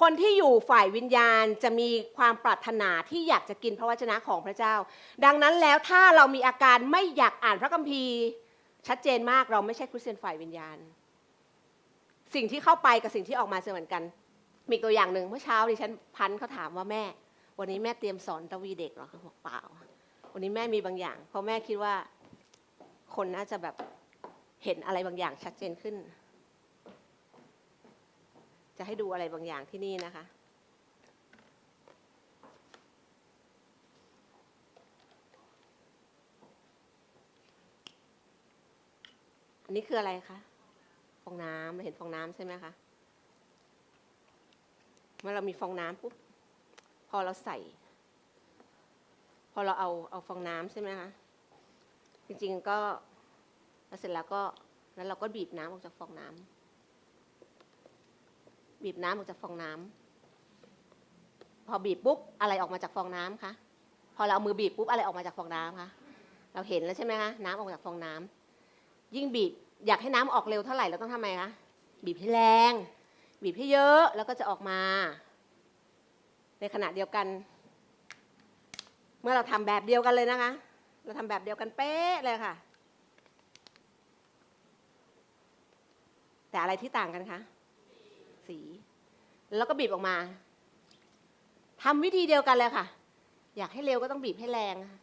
คนที่อยู่ฝ่ายวิญญาณจะมีความปรารถนาที่อยากจะกินพระวจนะของพระเจ้า ดังนั้นแล้วถ้าเรามีอาการไม่อยากอ่านพระคัมภีร์ ชัดเจนมากเราไม่ใช่คริสเตียนฝ่ายวิญญาณ สิ่งที่เข้าไปกับสิ่งที่ออกมาจะเหมือนกัน มีตัวอย่างหนึ่งเมื่อเช้าดิฉันพันเขาถามว่าแม่ วันนี้แม่เตรียมสอนตะวีเด็กหรอเขาบอกเปล่า วันนี้แม่มีบางอย่าง เพราะแม่คิดว่าคนน่าจะแบบเห็นอะไรบางอย่างชัดเจนขึ้น จะให้ดูอะไรบางอย่างที่นี่นะคะ อันนี้คืออะไรคะฟองน้ำเห็นฟองน้ำใช่ไหมคะเมื่อเรามีฟองน้ำปุ๊บพอเราใส่ พอเราเอาเอาฟองน้ำใช่ไหมคะจริงๆก็แล้วเสร็จแล้วก็แล้วเราก็บีบน้ำออกจากฟองน้ำ บีบน้ำออกจากฟองน้ำพอบีบปุ๊บอะไรออกมาจากฟองน้ำคะพอเราเอามือบีบปุ๊บอะไรออกมาจากฟองน้ำคะเราเห็นแล้วใช่ไหมคะน้ำออกจากฟองน้ำยิ่งบีบอยากให้น้ำออกเร็วเท่าไหร่เราต้องทำไงคะบีบให้แรง บีบให้เยอะแล้วก็จะออกมา ในขณะเดียวกัน เมื่อเราทำแบบเดียวกันเลยนะคะ เราทำแบบเดียวกันเป๊ะเลยค่ะ แต่อะไรที่ต่างกันคะ สี แล้วก็บีบออกมาทำวิธีเดียวกันเลยค่ะ อยากให้เร็วก็ต้องบีบให้แรงค่ะ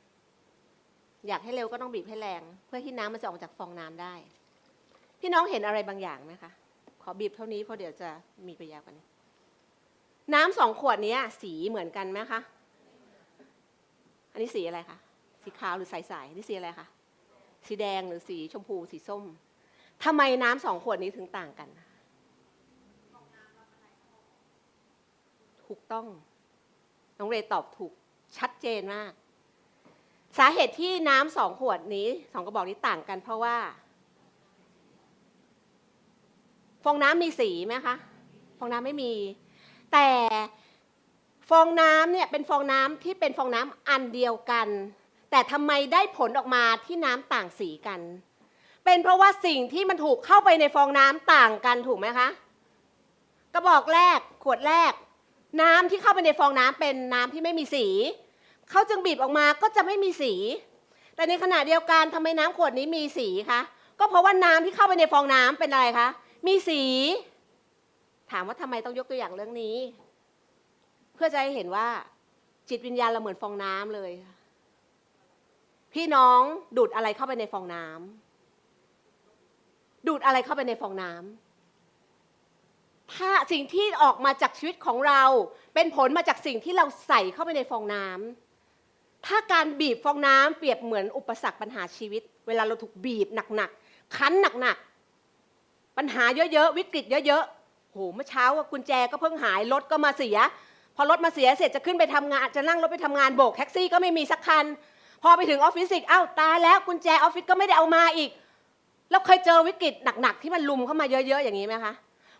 อยากให้เร็วก็ต้องบีบให้แรง เพื่อที่น้ำมันจะออกจากฟองน้ำได้ พี่น้องเห็นอะไรบางอย่างไหมคะ ขอบีบเท่านี้เพราะเดี๋ยวจะมีไปยาวกว่านี้น้ำสองขวดนี้สีเหมือนกันไหมคะ อันนี้สีอะไรคะ สีขาวหรือใสๆนี่สีอะไรคะ สีแดงหรือสีชมพู สีส้มทำไมน้ำสองขวดนี้ถึงต่างกัน ถูกต้อง น้องเรย์ตอบถูกชัดเจนมาก สาเหตุที่น้ำสองขวดนี้สองกระบอกนี้ต่างกัน เพราะว่า ฟองน้ำมีสีไหมคะฟองน้ำไม่มี แต่ฟองน้ำเนี่ยเป็นฟองน้ำที่เป็นฟองน้ำอันเดียวกัน แต่ทำไมได้ผลออกมาที่น้ำต่างสีกัน เป็นเพราะว่าสิ่งที่มันถูกเข้าไปในฟองน้ำต่างกันถูกไหมคะกระบอกแรกขวดแรก น้ำที่เข้าไปในฟองน้ำเป็นน้ำที่ไม่มีสี เขาจึงบีบออกมาก็จะไม่มีสี แต่ในขณะเดียวกันทำไมน้ำขวดนี้มีสีคะ ก็เพราะว่าน้ำที่เข้าไปในฟองน้ำเป็นอะไรคะ มีสี ถามว่าทำไมต้องยกตัวอย่างเรื่องนี้ เพื่อจะให้เห็นว่าจิตวิญญาณเราเหมือนฟองน้ำเลย พี่น้องดูดอะไรเข้าไปในฟองน้ำดูดอะไรเข้าไปในฟองน้ำถ้า สิ่งที่ออกมาจากชีวิตของเรา เป็นผลมาจากสิ่งที่เราใส่เข้าไปในฟองน้ำถ้าการบีบฟองน้ำเปรียบเหมือนอุปสรรคปัญหาชีวิต เวลาเราถูกบีบหนักๆคั้นหนักๆปัญหาเยอะๆวิกฤตเยอะๆโหเมื่อเช้ากุญแจก็เพิ่งหายรถก็มาเสีย พอรถมาเสียเสร็จจะขึ้นไปทำงานจะนั่งรถไปทำงานโบกแท็กซี่ก็ไม่มีสักคัน พอไปถึงออฟฟิศอีกอ้าวตายแล้วกุญแจออฟฟิศก็ไม่ได้เอามาอีกแล้วเคยเจอวิกฤตหนักๆที่มันลุมเข้ามาเยอะ ๆ อย่างนี้ไหมคะ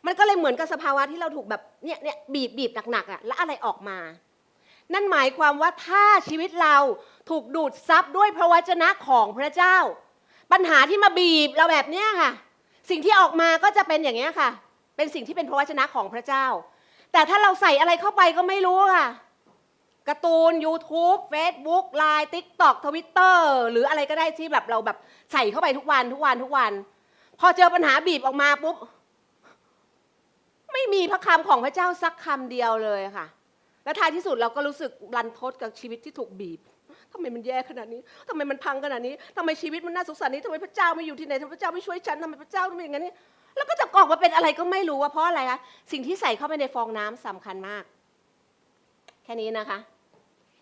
มันก็เลยเหมือนกับสภาวะที่เราถูกแบบเนี่ยเนี่ยบีบบีบหนักๆอะแล้วอะไรออกมา นั่นหมายความว่าถ้าชีวิตเราถูกดูดซับด้วยพระวจนะของพระเจ้า ปัญหาที่มาบีบเราแบบเนี้ยค่ะ สิ่งที่ออกมาก็จะเป็นอย่างเงี้ยค่ะ เป็นสิ่งที่เป็นพระวจนะของพระเจ้า แต่ถ้าเราใส่อะไรเข้าไปก็ไม่รู้ค่ะการ์ตูน YouTube Facebook Line TikTok Twitter หรืออะไรก็ได้ที่แบบเราแบบใส่เข้าไปทุกวันทุกวันทุกวัน พอเจอปัญหาบีบออกมาปุ๊บ ไม่มีพระคำของพระเจ้าสักคำเดียวเลยค่ะ แล้วท้ายที่สุดเราก็รู้สึกรันทดกับชีวิตที่ถูกบีบทำไมมันแย่ขนาดนี้ทำไมมันพังขนาดนี้ทำไมชีวิตมันน่าสงสารนี้ทำไมพระเจ้าไม่อยู่ที่ไหนทำไมพระเจ้าไม่ช่วยฉันทำไมพระเจ้าทำไมอย่างนี้แล้วก็จะออกมาเป็นอะไรก็ไม่รู้ว่าเพราะอะไรคะสิ่งที่ใส่เข้าไปในฟองน้ำสำคัญมาก แค่นี้นะคะ